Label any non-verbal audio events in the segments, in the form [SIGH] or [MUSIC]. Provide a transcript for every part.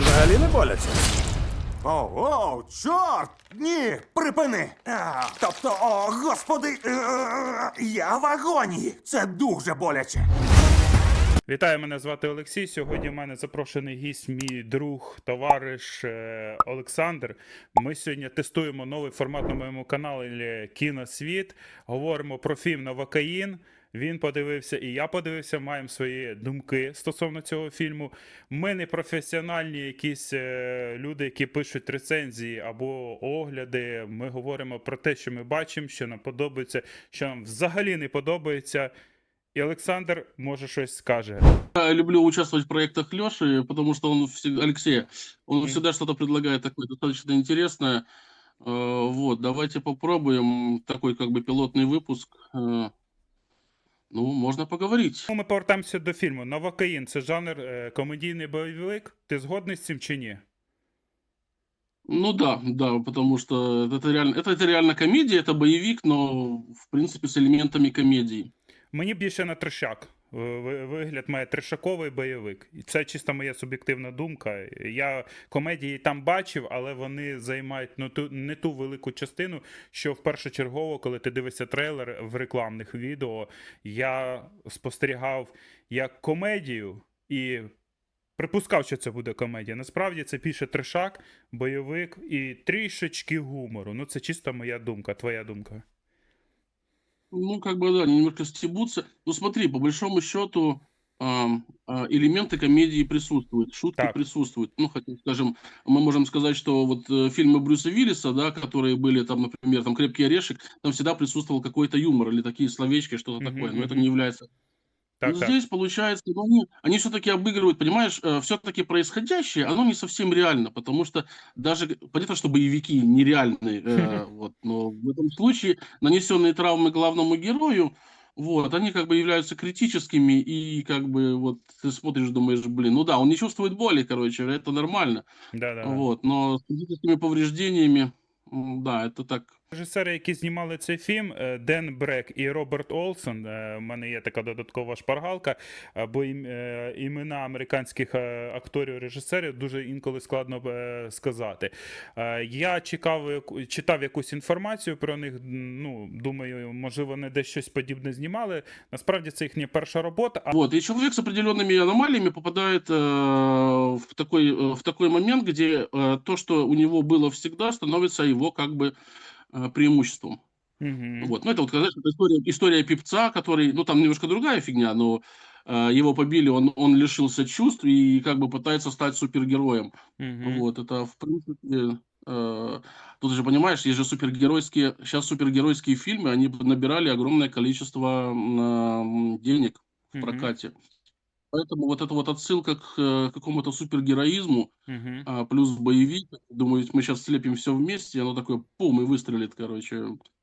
взагалі не боляче. О, о, чорт! Ні, припини! А, тобто, о, господи, е, я в агонії. Це дуже боляче. Вітаю, мене звати Олексій. Сьогодні в мене запрошений гість, мій друг, товариш е, Олександр. Ми сьогодні тестуємо новий формат на моєму каналі Кіносвіт. Говоримо про фільм Новокаїн. Він подивився, і я подивився, маємо свої думки стосовно цього фільму. Ми не професіональні якісь е, люди, які пишуть рецензії або огляди. Ми говоримо про те, що ми бачимо, що нам подобається, що нам взагалі не подобається. І Олександр може щось скаже. Я люблю участвовать в проектах Леши, потому что он всегда, Алексея, он Мгм. всегда что-то предлагает такое достаточно интересное. Э, Вот, давайте попробуем такой как бы пилотный выпуск. Э, Ну, можно поговорить. Ну, Ми повертаємося до фільму. Новокаїн це жанр е, комедійний бойовик. Ти згодний з цим чи ні? Ну да, да, потому что это реально, это, это реально комедия, это боевик, но в принципе с элементами комедии. Мені більше на трешак. Е, ви- Вигляд має трешаковий бойовик. І це чисто моя суб'єктивна думка. Я комедії там бачив, але вони займають ну, ту, не ту велику частину, що впершочергово, коли ти дивишся трейлер в рекламних відео, я спостерігав як комедію і припускав, що це буде комедія. Насправді це більше трешак, бойовик і трішечки гумору. Ну, це чисто моя думка, твоя думка. Ну, как бы, да, немножко стебутся. Ну, смотри, по большому счету, а, элементы комедии присутствуют, шутки Так. присутствуют. Ну, хотя, скажем, мы можем сказать, что вот э, фильмы Брюса Виллиса, да, которые были там, например, там «Крепкий орешек», там всегда присутствовал какой-то юмор или такие словечки, что-то такое. Но это не является Так, так. здесь получается, ну, они, они все-таки обыгрывают, понимаешь, все-таки происходящее, оно не совсем реально, потому что даже, понятно, что боевики нереальные, э, [LAUGHS] вот, но в этом случае нанесенные травмы главному герою, вот, они как бы являются критическими, и как бы вот ты смотришь, думаешь, блин, ну да, он не чувствует боли, короче, это нормально, Да, да, вот, но с физическими повреждениями, да, это так, Режисери, які знімали цей фільм, е, Ден Брек і Роберт Олсон. е, У мене є така додаткова шпаргалка, бо ім- е, імена американських е, акторів режисерів дуже інколи складно е, сказати. Е, Я чекав, яку- читав якусь інформацію про них. Ну, думаю, можливо, вони десь щось подібне знімали. Насправді це їхня перша робота. А Вот, и человек с определенными аномалиями попадает э, в, такой, э, в такой момент, где э, то, что у него было всегда, становится его как бы э, преимуществом. Мгм. Вот. Ну, это вот, знаешь, история, история певца, который, ну, там немножко другая фигня, но э, его побили, он, он лишился чувств и как бы пытается стать супергероем. Мгм. Вот, это, в принципе, э, тут же, понимаешь, есть же супергеройские, сейчас супергеройские фильмы, они набирали огромное количество м, денег в Мгм. прокате. Поэтому вот эта вот отсылка к э, какому-то супергероизму, Мгм. а, плюс боевик, думаю, мы сейчас слепим все вместе, и оно такое, пум, и выстрелит, короче.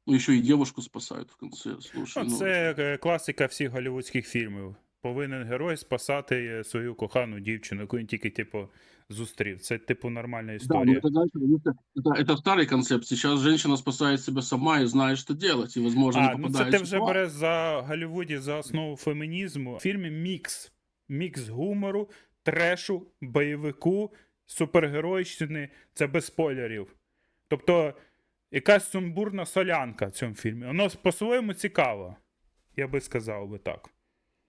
Ну, еще и девушку спасают в конце, слушай. Ну, ну, це е, класика всіх голівудських фільмів. Повинен герой спасати е, свою кохану дівчину, яку він тільки, типу, зустрів. Це, типу, нормальна Да, но історія. это, знаешь, это, это, это старый концепт. Сейчас женщина спасает себя сама и знает, что делать, и, возможно, А, не ну попадает це ти в вже ситуацию. береш за Голлівуді за основу фемінізму. В фільмі мікс. Мікс гумору, трешу, бойовику, супергеройщини. Це без спойлерів. Тобто, якась сумбурна солянка в цьому фільмі. Воно по-своєму цікаво. Я би сказав би так.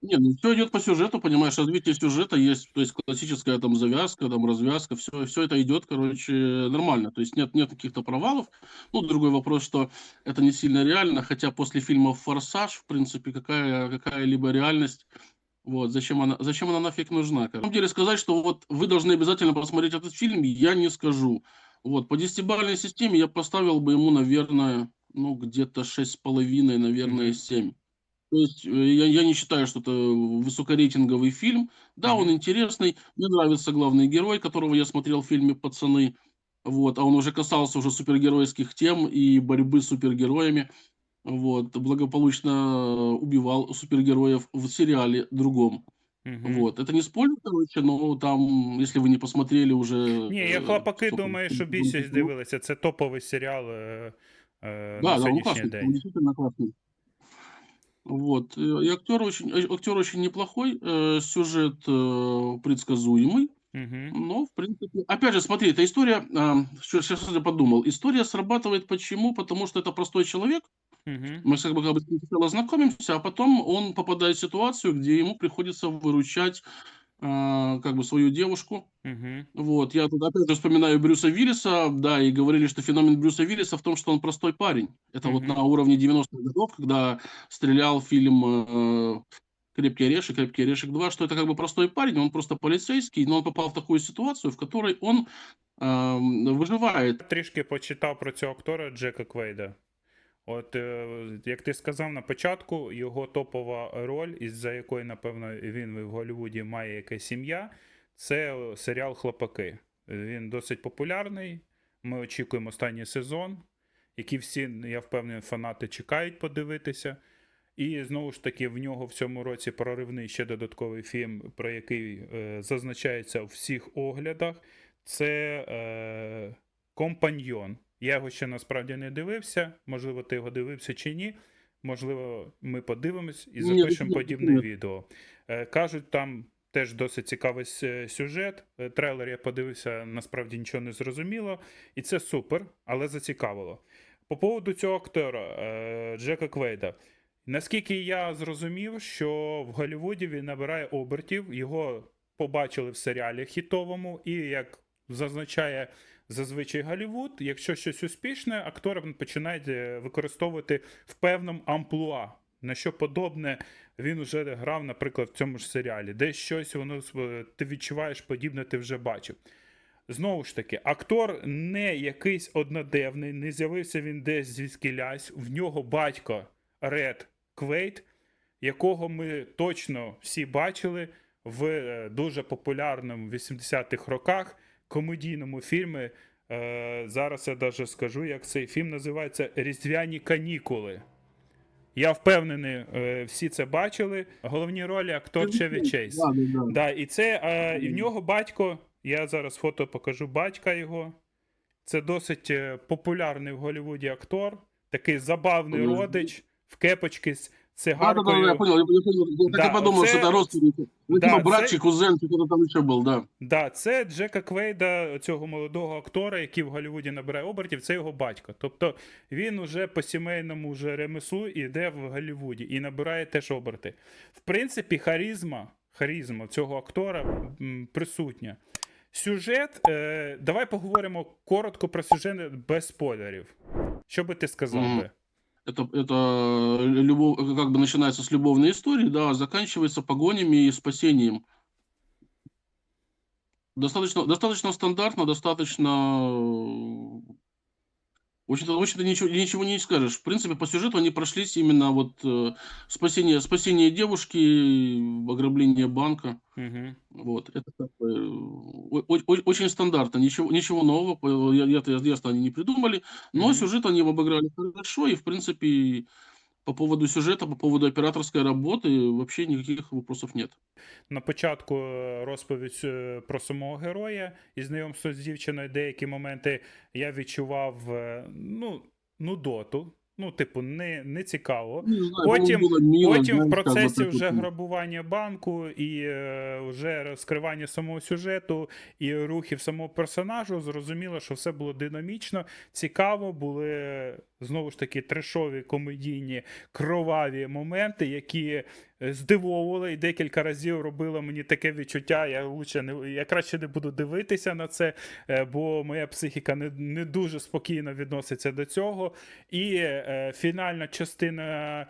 Не, ну все идет по сюжету, понимаешь, развитие сюжета есть, то есть классическая там завязка, там развязка, все, все это идет, короче, нормально, то есть нет, нет каких-то провалов. Ну, другой вопрос, что это не сильно реально, хотя после фильма «Форсаж», в принципе, какая, какая-либо реальность, вот, зачем она, зачем она нафиг нужна? На самом деле сказать, что вот вы должны обязательно посмотреть этот фильм, я не скажу. Вот, по десятибалльной системе я поставил бы ему, наверное, ну, где-то шесть с половиной, наверное, семь. То есть э, я, я не считаю, что это высокорейтинговый фильм. Да, он интересный. Мне нравится главный герой, которого я смотрел в фильме «Пацаны». Вот, а он уже касался уже супергеройских тем и борьбы с супергероями Вот, благополучно э, убивал супергероев в сериале другом. Мгм. Вот, это не спойлер, короче, но там, если вы не посмотрели уже... Ні, я э, хлопаки сколько, думаю, що ну, більшість ну, дивилися. Це топовий серіал е, е, Да, на да, он сьогоднішній классный, он день. действительно классный. Вот. э, И актер очень, э, актер очень неплохой, э, сюжет э, предсказуемый. Угу. Ну, в принципе, опять же, смотри, эта история, а, сейчас я подумал, история срабатывает почему? Потому что это простой человек, Угу. мы как бы, как бы сначала знакомимся, а потом он попадает в ситуацию, где ему приходится выручать а, как бы свою девушку. Угу. Вот, я тут опять же вспоминаю Брюса Виллиса, да, и говорили, что феномен Брюса Виллиса в том, что он простой парень. Это вот Мгм. на уровне 90-х годов, когда стрелял фильм э, «Крепкий орешек», «Крепкий орешек 2», что это как бы простой парень, он просто полицейский, но он попал в такую ситуацию, в которой он эм, выживает. Трішки почитав про цього актора Джека Квейда. От, е, як ти сказав на початку, його топова роль, із-за якої, напевно, він в Голлівуді має якась сім'я, це серіал Хлопаки. Він досить популярний. Ми очікуємо останній сезон, який всі, я впевнений, фанати чекають подивитися. І знову ж таки, в нього в цьому році проривний ще додатковий фільм, про який е, зазначається у всіх оглядах. Це е, Компаньйон. Я його ще насправді не дивився. Можливо, ти його дивився чи ні. Можливо, ми подивимось і запишемо подібне ні. відео. Е, кажуть, там теж досить цікавий сюжет. Е, Трейлер я подивився, насправді нічого не зрозуміло. І це супер, але зацікавило. По поводу цього актора е, Джека Квейда. Наскільки я зрозумів, що в Голлівуді він набирає обертів, його побачили в серіалі хітовому, і як зазначає зазвичай Голлівуд, якщо щось успішне, актори починають е, використовувати в певному амплуа. На що подобне він вже грав, наприклад, в цьому ж серіалі. Десь щось воно е, ти відчуваєш подібне, ти вже бачив. Знову ж таки, актор не якийсь однодевний, не з'явився він десь звідкілясь. В нього батько Ред Квейт, якого ми точно всі бачили в е, дуже популярному 80-х роках комедійному фільмі. Е, зараз я навіть скажу, як цей фільм називається Різдвяні канікули. Я впевнений, е, всі це бачили. Головні ролі актор Чеві Чейз. Да, да, да. Да, і це е, і в нього батько. Я зараз фото покажу батька його. Це досить е, популярний в Голлівуді актор, такий забавний родич в кепочці з Да, да, да, цигаркою. я понял, я, я понял. Я так Да, и подумал, оце- что это родственники. Ну, Да, типа це- братчик, кузен, кто-то там еще был, да. Да, це Джека Квейда, цього молодого актора, який в Голлівуді набирає обертів, це його батько. Тобто він уже по сімейному вже ремеслу йде в Голлівуді і набирає теж оберти. В принципі, харизма, харизма цього актора присутня. Сюжет, е, давай поговоримо коротко про сюжет без спойлерів. Що би ти сказав би? Это, это любов, как бы начинается с любовной истории, да, а заканчивается погонями и спасением. Достаточно, достаточно стандартно, достаточно... э, В общем-то, в общем-то ничего, ничего не скажешь. В принципе, по сюжету они прошлись именно вот э, спасение, спасение девушки, ограбление банка. Угу. Вот, это как бы, э, о- о- очень стандартно, ничего, ничего нового, по- я, я, ясно, они не придумали, но Мгм. сюжет они обыграли хорошо, и, в принципе, по поводу сюжета, по поводу операторской работы вообще никаких вопросов нет. На початку е, розповідь е, про самого героя і знайомство з дівчиною, деякі моменти я відчував е, ну, нудоту. Ну, типу, не, не цікаво. Не знаю, Потім- Потім в процесі вже вот, грабування банку і е, вже розкривання самого сюжету і рухів самого персонажу, зрозуміло, що все було динамічно, цікаво, були знову ж таки трешові комедійні кроваві моменти, які е, здивовували і декілька разів робила мені таке відчуття. Я лучше не я краще не буду дивитися на це, е, бо моя психіка не, не дуже спокійно відноситься до цього. І е, фінальна частина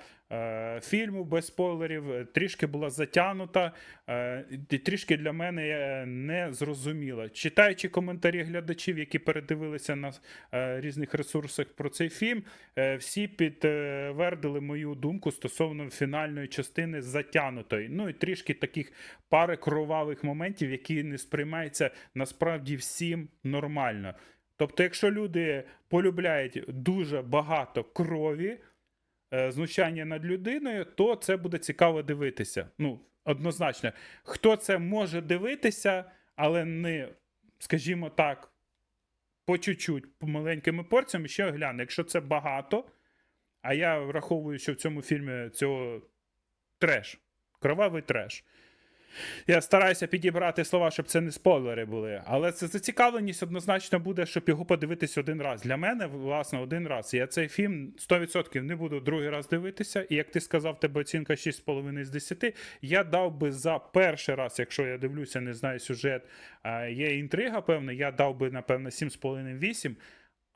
фільму без спойлерів е, трішки була затягнута, е, трішки для мене е, не зрозуміла. Читаючи коментарі глядачів, які передивилися на е, різних ресурсах про цей фільм, е, всі підтвердили мою думку стосовно фінальної частини затягнутої. Ну і трішки таких пари кровавих моментів, які не сприймаються насправді всім нормально. Тобто, якщо люди полюбляють дуже багато крові, е, знущання над людиною, то це буде цікаво дивитися. Ну, однозначно, хто це може дивитися, але не, скажімо так, по чуть-чуть, по маленькими порціями, ще гляне. Якщо це багато, а я враховую, що в цьому фільмі цього треш, кровавий треш. Я стараюся підібрати слова, щоб це не спойлери були. Але це зацікавленість однозначно буде, щоб його подивитись один раз. Для мене, власне, один раз. Я цей фільм 100% не буду другий раз дивитися. І як ти сказав, тебе оцінка 6,5 з 10. Я дав би за перший раз, якщо я дивлюся, не знаю сюжет, є інтрига, певна, я дав би, напевно, 7,5-8.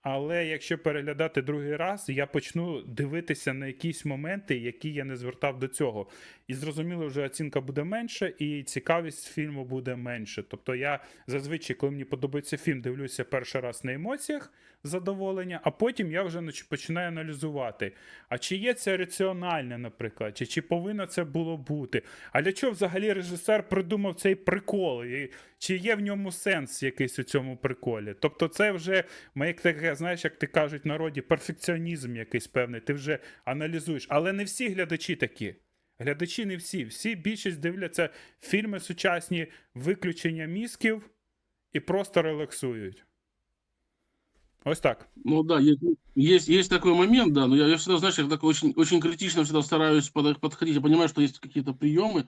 Але якщо переглядати другий раз, я почну дивитися на якісь моменти, які я не звертав до цього. І зрозуміло, вже оцінка буде менша, і цікавість фільму буде менше. Тобто я зазвичай, коли мені подобається фільм, дивлюся перший раз на емоціях задоволення, а потім я вже починаю аналізувати. А чи є це раціональне, наприклад, чи, чи повинно це було бути? А для чого взагалі режисер придумав цей прикол? І чи є в ньому сенс якийсь у цьому приколі? Тобто, це вже як таке, знаєш, як ти кажуть в народі, перфекціонізм якийсь певний. Ти вже аналізуєш. Але не всі глядачі такі. Глядачі не всі. Всі більшість дивляться фільми сучасні, виключення мізків і просто релаксують. Ось так. Ну да, есть, есть, такой момент, да, но я, я всегда, знаешь, я так очень, очень критично всегда стараюсь под- подходить. Я понимаю, что есть какие-то приемы,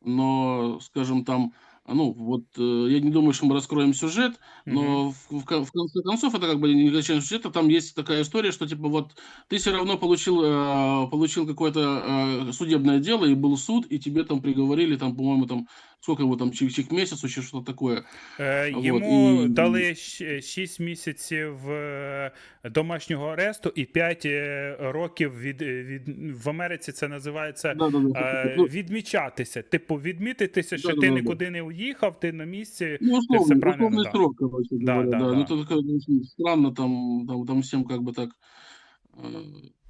но, скажем, там, ну, вот, э, я не думаю, что мы раскроем сюжет, но в, в кон- в конце концов это как бы не касается сюжета, там есть такая история, что, типа, вот, ты все равно получил, э, получил какое-то э, судебное дело, и был суд, и тебе там приговорили, там, по-моему, там, сколько его там, чих, чих месяц, еще что-то такое. Е, Вот, йому і- дали 6 місяців е, домашнього аресту і 5 років від, від в Америці це називається Да-да-да. е, Ну, відмічатися. Типу, відмітитися, що ти Да-да-да-да. нікуди не уїхав, ти на місці. Ну, все условный, правильно, условный да. срок, короче Да, говоря, да, да. да. Ну, это такое очень странно, там, там, там всем как бы так...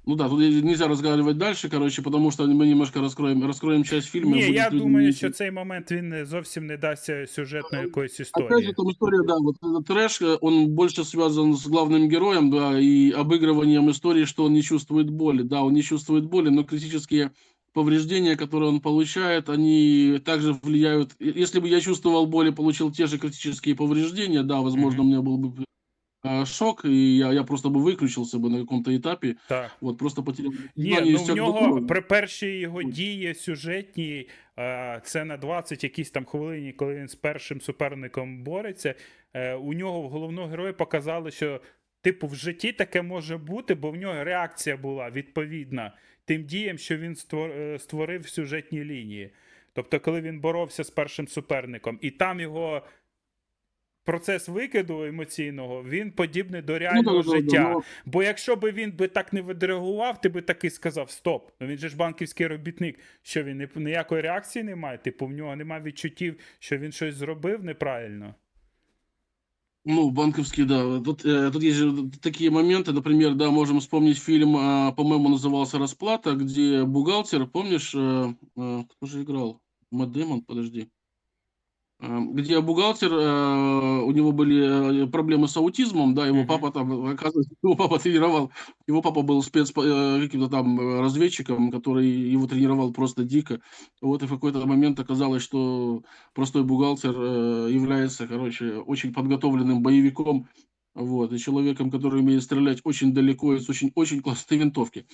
э, Ну да, тут нельзя разговаривать дальше, короче, потому что мы немножко раскроем, раскроем часть фильма. Ні, будет я людям думаю, не- що цей момент він не- зовсім не дасть сюжетної якоїсь Опять історії. же, там история, да, вот этот трэш, э, он больше связан с главным героем, да, и обыгрыванием истории, что он не чувствует боли. Да, он не чувствует боли, но критические повреждения, которые он получает, они также влияют. И Если бы я чувствовал боль и получил те же критические повреждения, да, возможно, у меня был бы э, шок, и я, я просто бы выключился бы на каком-то этапе, Так. вот просто потерял Ні, сознание, ну истек в до нього крови. при першій його дії сюжетній, е, це на 20 якісь там хвилині, коли він з першим суперником бореться. е, У нього в головного героя показали, що типу в житті таке може бути, бо в нього реакція була відповідна тим діям, що він створ- е, створив в сюжетній лінії. Тобто, коли він боровся з першим суперником, і там його. Процес викиду емоційного він подібний до Ну, реального да, да, да, життя. ну, Бо якщо би він би так не відреагував, ти би таки сказав: Стоп, ну він же ж банківський робітник. Що він не- ніякої реакції не має? Типу, в нього немає відчуттів, що він щось зробив неправильно. Ну, банковский, да. Тут, э, тут есть же такие моменты, например, да, можем вспомнить фильм, а, по-моему, назывался «Расплата», где бухгалтер, помнишь, э, э, кто же играл? Мэтт Дэймон, подожди. А, Где бухгалтер, э, у него были э, проблемы с аутизмом, да, его папа там, оказывается, [LAUGHS] его папа тренировал, его папа был спец э, каким-то там э, разведчиком, который его тренировал просто дико. Вот и в какой-то момент оказалось, что простой бухгалтер э, является, короче, очень подготовленным боевиком, вот, и человеком, который умеет стрелять очень далеко из очень-очень классной винтовки.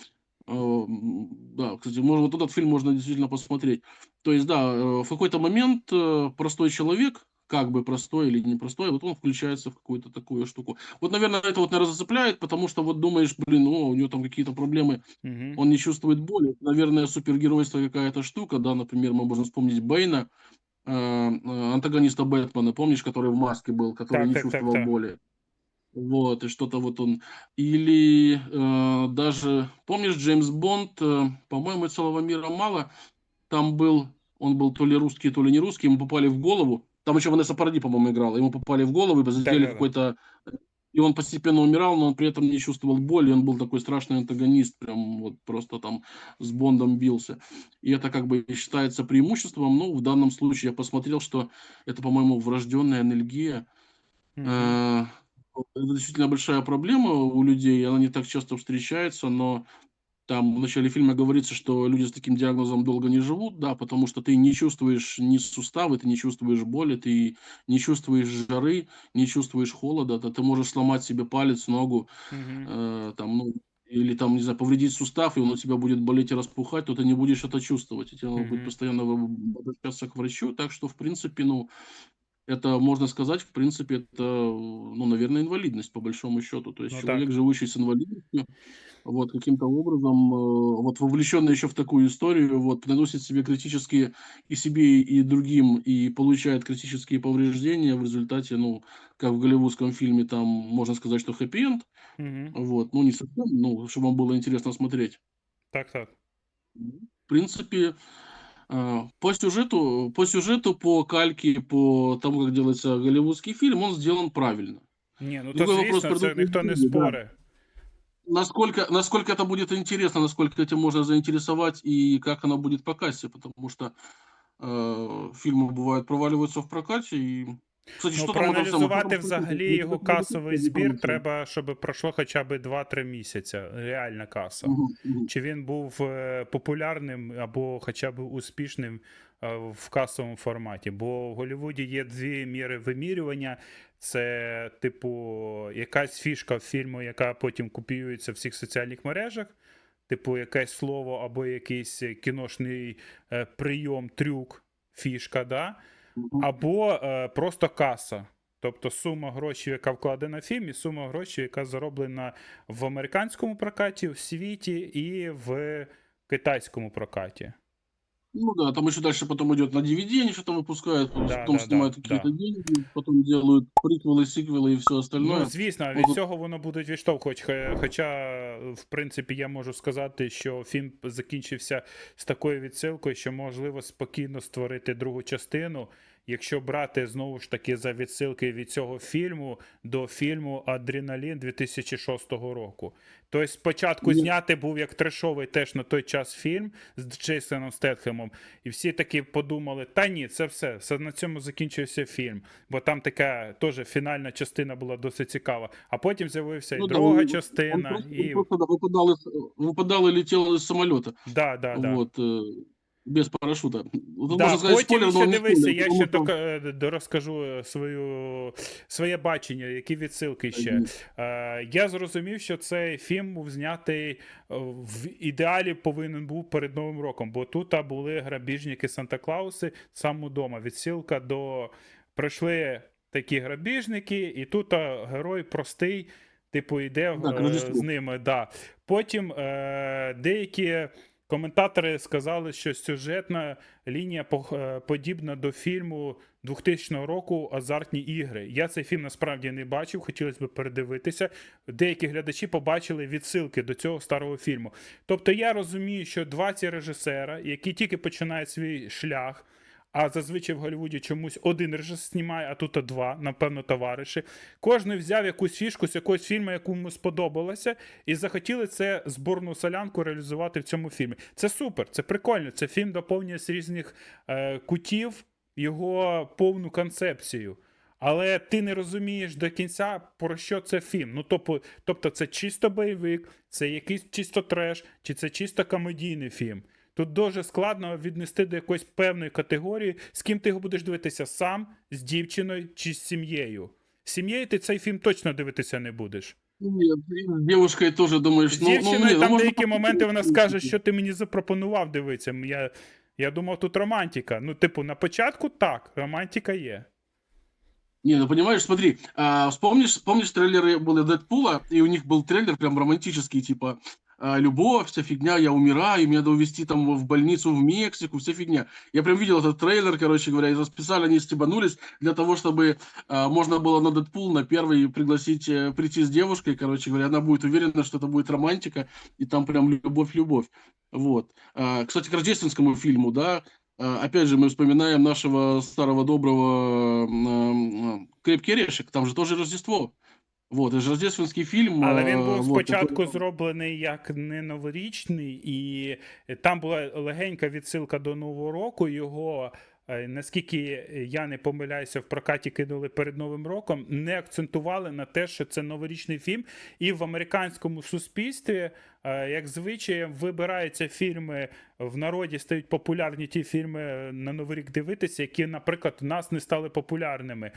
Э, Да, кстати, можно, вот этот фильм можно действительно посмотреть. То есть, да, э, в какой-то момент э, простой человек, как бы простой или непростой, вот он включается в какую-то такую штуку. Вот, наверное, это вот, наверное, зацепляет, потому что вот думаешь, блин, ну, у него там какие-то проблемы, Угу. он не чувствует боли. Наверное, супергеройство какая-то штука, да, например, мы можем вспомнить Бэйна, антагониста Бэтмена, помнишь, который в маске был, который Так, не так, так, чувствовал так. боли. Вот, и что-то вот он... Или э, даже, помнишь, Джеймс Бонд, э, по-моему, «Целого мира мало», там был, он был то ли русский, то ли не русский, ему попали в голову, там еще Ванесса Паради, по-моему, играла, ему попали в голову, и Да-да-да. какой-то... И он постепенно умирал, но он при этом не чувствовал боли, он был такой страшный антагонист, прям вот просто там с Бондом бился. И это как бы считается преимуществом, ну, в данном случае я посмотрел, что это, по-моему, врожденная анальгия, Э, Это действительно большая проблема у людей, она не так часто встречается, но там в начале фильма говорится, что люди с таким диагнозом долго не живут, да, потому что ты не чувствуешь ни суставы, ты не чувствуешь боли, ты не чувствуешь жары, не чувствуешь холода, да, ты можешь сломать себе палец, ногу, э, там, ну, или там, не знаю, повредить сустав, и он у тебя будет болеть и распухать, то ты не будешь это чувствовать, и тебе надо Мгм. будет постоянно обращаться к врачу, так что, в принципе, ну, это, можно сказать, в принципе, это, ну, наверное, инвалидность, по большому счету, то есть Ну, человек, так. живущий с инвалидностью, вот, каким-то образом, э, вот, вовлеченный еще в такую историю, вот, наносит себе критические и себе, и другим, и получает критические повреждения в результате, ну, как в голливудском фильме, там, можно сказать, что хэппи-энд, Мгм. вот, ну, не совсем, ну, чтобы вам было интересно смотреть. Так, так. В принципе, по сюжету, по сюжету, по кальке, по тому, как делается голливудский фильм, он сделан правильно. Ні, ну то Другой вопрос звісно, це про ніхто не дружбу, да. спорить. Насколько, насколько это будет интересно, насколько этим можно заинтересовать и как оно будет по кассе, потому что э, фильмы бывают проваливаются в прокате и Кстати, Ну, проаналізувати там взагалі його касовий збір треба, щоб пройшло хоча б 2-3 місяці. Реальна каса. Чи він був е, популярним або хоча б успішним е, в касовому форматі? Бо в Голлівуді є дві міри вимірювання. Це, типу, якась фішка фільму, яка потім копіюється в всіх соціальних мережах. Типу, якесь слово або якийсь кіношний е, прийом, трюк, фішка, да? Або е, просто каса. Тобто сума грошей, яка вкладена в фільм, і сума грошей, яка зароблена в американському прокаті, в світі і в китайському прокаті. Ну да, там еще дальше потом идет на DVD, они что-то выпускают, Да, потом да, снимают да, какие-то да. деньги, потом делают приквелы, сиквелы и все остальное. Ну, звісно, від Можуть- цього воно будуть відштовхувати. Хо- Хоча, в принципі, я можу сказати, що фільм закінчився з такою відсилкою, що можливо спокійно створити другу частину, якщо брати знову ж таки за відсилки від цього фільму до фільму Адреналін 2006 року. Тобто, спочатку Ні. зняти був як трешовий теж на той час фільм з Джейсоном Стетхемом, і всі таки подумали: та ні, це все, все на цьому закінчився фільм. Бо там така теж фінальна частина була досить цікава. А потім з'явився і Ну да, друга он- Он частина, просто, і он просто, да, выпадал, из, выпадал и летел из самолета. да, да, да. Вот, э, без парашюта. Вот Да, можно сказать, потім спойлер, ще дивися, я ще дока- е, розкажу е, свою, своє бачення, які відсилки ще. Е, я зрозумів, що цей фільм був знятий в ідеалі повинен був перед Новим роком, бо тут були грабіжники Санта-Клауси сам удома. Відсилка до прийшли такі грабіжники, і тут герой простий, типу, йде Так, з ними. Да. Потім е, деякі. Коментатори сказали, що сюжетна лінія е, подібна до фільму 2000 року Азартні ігри. Я цей фільм насправді не бачив, хотілося б передивитися. Деякі глядачі побачили відсилки до цього старого фільму. Тобто я розумію, що два ці режисера, які тільки починають свій шлях. А зазвичай в Голлівуді чомусь один режисер знімає, а тут два, напевно, товариші. Кожен взяв якусь фішку з якогось фільму, яку йому сподобалося, і захотіли це зборну солянку реалізувати в цьому фільмі. Це супер, це прикольно. Це фільм доповнює з різних е, кутів його повну концепцію. Але ти не розумієш до кінця, про що це фільм. Ну, тобто, тобто це чисто бойовик, це якийсь чисто треш, чи це чисто комедійний фільм. Тут дуже складно віднести до якоїсь певної категорії, з ким ти його будеш дивитися сам, з дівчиною чи з сім'єю. З сім'єю ти цей фільм точно дивитися не будеш. Нет, и с девушкой тоже думаешь, З ну, ну, дівчиною нет, ну, там можно деякі посмотреть, моменти вона в принципе. скаже, що ти мені запропонував дивитися. Я, я думав, тут романтика. Ну, типу, на початку так, романтика є. Не, ну понимаешь, смотри, а, вспомнишь, помнишь трейлеры были Дэдпула, и у них был трейлер прям романтический, типа а, любовь, вся фигня, я умираю, меня надо увезти там в больницу в Мексику, вся фигня. Я прям видел этот трейлер, короче говоря, и специально они стебанулись для того, чтобы а, можно было на Дэдпул на первый пригласить, э, прийти с девушкой, короче говоря, она будет уверена, что это будет романтика, и там прям любовь-любовь. Вот. А, кстати, к рождественскому фильму, да, а, Опять же, мы вспоминаем нашего старого доброго «Крепкий орешек», там же тоже Рождество. Вот, это же рождественский фильм. Але він був вот, спочатку который- зроблений як не новорічний, і там була легенька відсилка до Нового року. Його, е, наскільки я не помиляюся, в прокаті кинули перед Новим роком, не акцентували на те, що це новорічний фільм. І в американському суспільстві, е, як звичаєм, вибираються фільми в народі, стають популярні ті фільми на Новий рік дивитися, які, наприклад, у нас не стали популярними.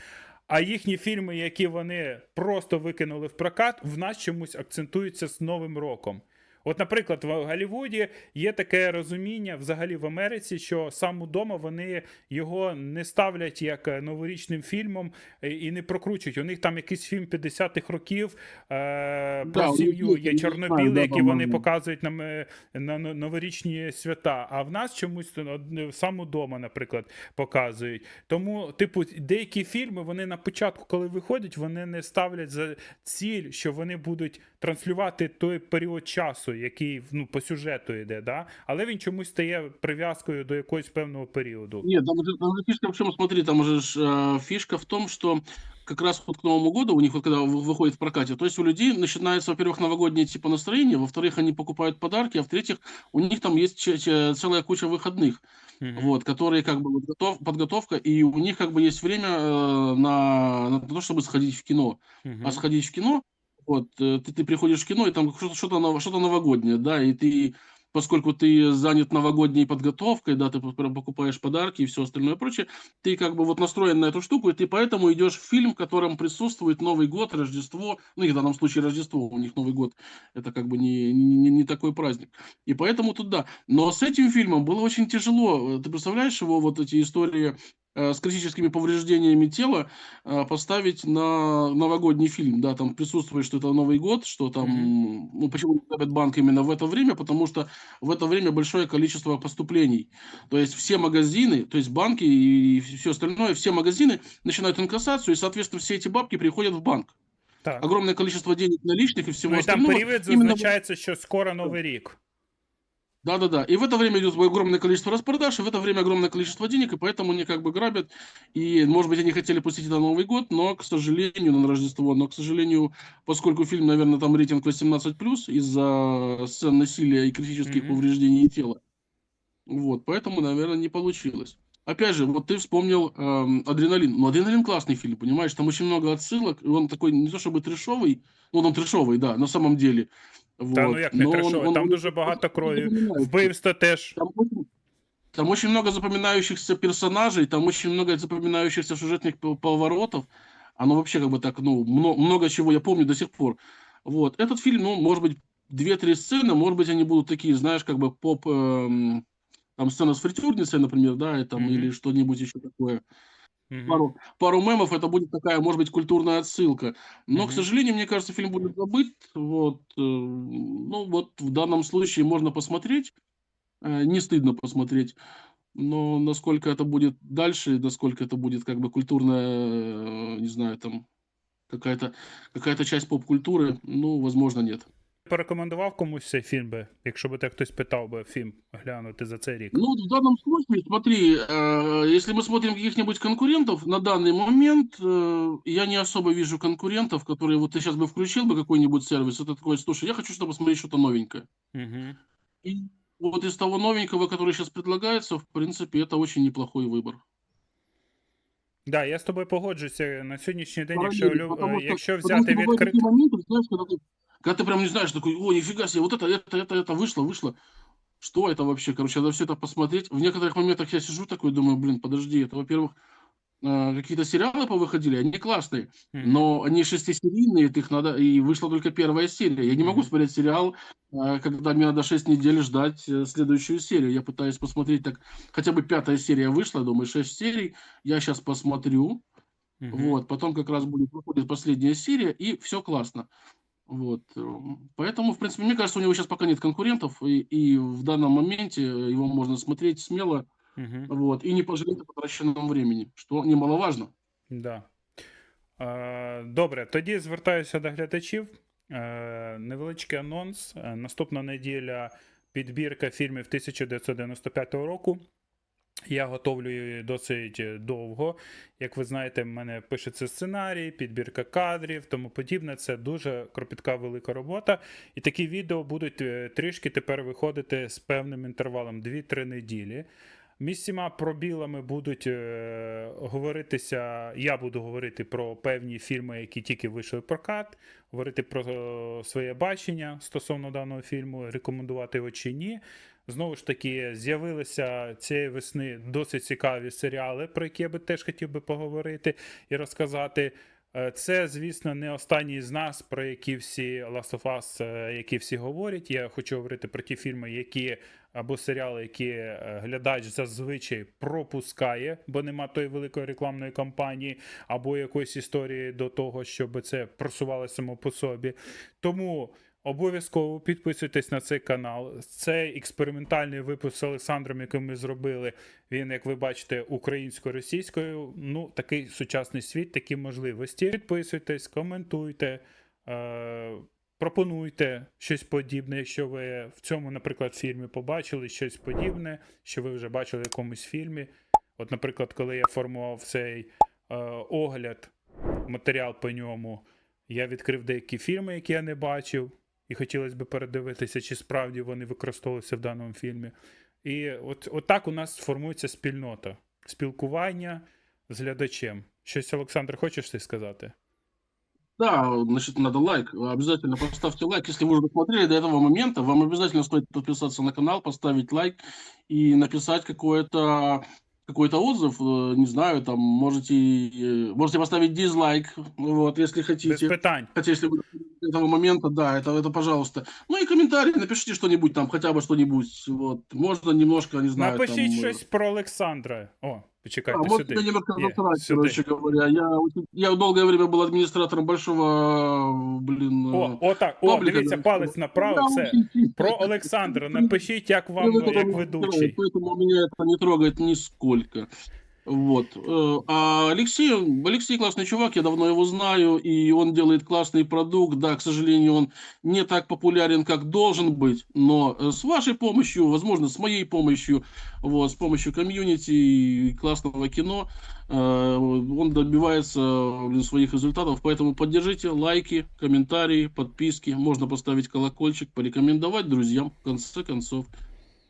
А їхні фільми, які вони просто викинули в прокат, в нас чомусь акцентуються з Новим роком. От, наприклад, в Голлівуді є таке розуміння взагалі в Америці, що сам удома вони його не ставлять як е, новорічним фільмом е, і не прокручують. У них там якийсь фільм 50-х років е, про Да, сім'ю, є, є я Чорнобіл, знаю, які вони показують на, на новорічні свята. А в нас чомусь е, сам удома, наприклад, показують. Тому, типу, деякі фільми вони на початку, коли виходять, вони не ставлять за ціль, що вони будуть транслювати той період часу, який ну, по сюжету йде, да? але він чомусь стає прив'язкою до якогось певного періоду. Нет, там же, там же фишка в чем, смотри, там же ж, э, фишка в том, что как раз вот к Новому году у них вот когда вы- выходит в прокате, то есть у людей начинается, во-первых, новогоднее типа настроение, во-вторых, они покупают подарки, а в-третьих, у них там есть че- че- целая куча выходных, Мгм. вот, которые как бы вот готов, подготовка, и у них как бы есть время э, на, на то, чтобы сходить в кино. Мгм. а сходить в кино, вот, э, ты, ты приходишь в кино, и там что-то, что-то, нов- что-то новогоднее, да, и ты, поскольку ты занят новогодней подготовкой, да, ты покупаешь подарки и все остальное прочее, ты как бы вот настроен на эту штуку, и ты поэтому идешь в фильм, в котором присутствует Новый год, Рождество, ну, и в данном случае Рождество, у них Новый год, это как бы не, не, не такой праздник. И поэтому тут да. Но с этим фильмом было очень тяжело. Э, Ты представляешь его, вот эти истории с критическими повреждениями тела, э, поставить на новогодний фильм, да, там присутствует, что это Новый год, что там, ну, почему не ставят банк именно в это время, потому что в это время большое количество поступлений, то есть все магазины, то есть банки и все остальное, все магазины начинают инкассацию, и, соответственно, все эти бабки приходят в банк. Так. Огромное количество денег наличных и всего Ну і там остального. період именно зазначається, що скоро Новий рік. Да-да-да. И в это время идет огромное количество распродаж, и в это время огромное количество денег, и поэтому они как бы грабят. И, может быть, они хотели пустить это на Новый год, но, к сожалению, на Рождество, но, к сожалению, поскольку фильм, наверное, там рейтинг 18+, из-за сцен насилия и критических Мгм. повреждений тела, вот, поэтому, наверное, не получилось. Опять же, вот ты вспомнил эм, «Адреналин». Ну, «Адреналин» классный фильм, понимаешь? Там очень много отсылок, и он такой не то чтобы трешовый, ну, он трешовый, да, на самом деле. Та Вот. ну як не но он- трешовий, он- там он дуже багато крові. запоминающийся. Вбивство теж. Там очень, там очень много запоминающихся персонажей, там очень много запоминающихся сюжетных пов- поворотов. Оно вообще как бы так, ну, много, много чего я помню до сих пор. Вот. Этот фильм, ну, может быть, две-три сцены, может быть, они будут такие, знаешь, как бы поп... эм, там сцена с фритюрницей, например, да, и там, Мгм. или что-нибудь еще такое. Пару, пару мемов, это будет такая, может быть, культурная отсылка. Но, к Мгм. сожалению, мне кажется, фильм будет забыт. Вот, э, ну, вот в данном случае можно посмотреть. Э, Не стыдно посмотреть. Но насколько это будет дальше, насколько это будет как бы культурная, э, не знаю, там какая-то какая-то часть поп-культуры, ну, возможно, нет. Порекомендував комусь цей фільм би, якщо би так хтось питав би фільм глянути за цей рік. Ну, вот в данном случае, смотри, э, если мы смотрим каких-нибудь конкурентов, на данный момент э, я не особо вижу конкурентов, которые вот ты сейчас бы включил бы какой-нибудь сервис, это такой, слушай, я хочу что-то посмотреть что-то новенькое. Угу. И вот из того новенького, который сейчас предлагается, в принципе, это очень неплохой выбор. Да, я з тобою погоджуюся. На сьогоднішній день, якщо, Параллельно, лю- потому е, что- якщо потому взяти что бывают відкрит... такие моменты, знаешь, когда ты, когда ты прям не знаешь, такой, о, нифига себе, вот это, это, это, это вышло, вышло. Что это вообще? Короче, надо все это посмотреть. В некоторых моментах я сижу такой, думаю, блин, подожди, это, во-первых, э, какие-то сериалы повыходили, они классные, Мгм. но они шестисерийные, их надо, и вышла только первая серия. Я не могу Мгм. смотреть сериал, э, когда мне надо 6 недель ждать э, следующую серию. Я пытаюсь посмотреть, так хотя бы пятая серия вышла, думаю, 6 серий, я сейчас посмотрю, Мгм. вот, потом как раз будет выходит последняя серия, и все классно. Вот. Поэтому, в принципе, мне кажется, у него сейчас пока нет конкурентов, и, и в данном моменте его можно смотреть смело, Мгм. вот, и не пожалеть о потраченном времени, что немаловажно. Да. Добре, тоді звертаюся до глядачів. Е, невеличкий анонс. Е, наступна неділя підбірка фільмів 1995 року. Я готовлю її досить довго. Як ви знаєте, в мене пишеться сценарій, підбірка кадрів, тому подібне. Це дуже кропітка велика робота. І такі відео будуть е, трішки тепер виходити з певним інтервалом 2-3 неділі. Місцями пробілами будуть е, говоритися. Я буду говорити про певні фільми, які тільки вийшли в прокат, говорити про е, своє бачення стосовно даного фільму, рекомендувати його чи ні. Знову ж таки, з'явилися цієї весни досить цікаві серіали, про які я би теж хотів би поговорити і розказати. Е, Це, звісно, не останній з нас, про які всі Last of Us, е, які всі говорять. Я хочу говорити про ті фільми, які або серіали, які е, глядач зазвичай пропускає, бо нема тої великої рекламної кампанії, або якоїсь історії до того, щоб це просувалося само по собі. Тому обов'язково підписуйтесь на цей канал. Цей експериментальний випуск з Олександром, який ми зробили, він, як ви бачите, українсько-російською. Ну, такий сучасний світ, такі можливості. Підписуйтесь, коментуйте. Е- Пропонуйте щось подібне, якщо ви в цьому, наприклад, фільмі побачили щось подібне, що ви вже бачили в якомусь фільмі. От, наприклад, коли я формував цей е, огляд, матеріал по ньому, я відкрив деякі фільми, які я не бачив, і хотілося б передивитися, чи справді вони використовувалися в даному фільмі. І от, от так у нас формується спільнота, спілкування з глядачем. Щось, Олександр, хочеш ти сказати? Да, значит, надо лайк. Обязательно поставьте лайк. Если вы уже досмотрели до этого момента, вам обязательно стоит подписаться на канал, поставить лайк и написать какой-то какой-то отзыв. Э, Не знаю, там можете, э, можете поставить дизлайк, вот, если Без хотите. питань. Хотя, если вы до этого момента, да, это, это пожалуйста. Ну и комментарий, напишите что-нибудь там, хотя бы что-нибудь. Вот. Можно немножко, не знаю, Напишіть там, э, щось про Олександра. О, а, почекайте может сюди. тебя немножко Є, засрать, сюди. короче говоря. Я, очень- я долгое время был администратором большого, блин... О, э, о, так, о, паблика, дивіться, да. палець направо, Я все. очень чисто. Про Олександра напишіть, як Я вам в этом як не ведучий. разбираюсь, Поэтому меня это не трогает нисколько. Вот. Э, А Алексей, Алексей классный чувак, я давно его знаю, и он делает классный продукт. Да, к сожалению, он не так популярен, как должен быть, но э, с вашей помощью, возможно, с моей помощью, вот, с помощью комьюнити и классного кино, э, он добивается блин, своих результатов. Поэтому поддержите лайки, комментарии, подписки. Можно поставить колокольчик, порекомендовать друзьям, в конце концов.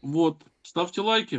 Вот, ставьте лайки.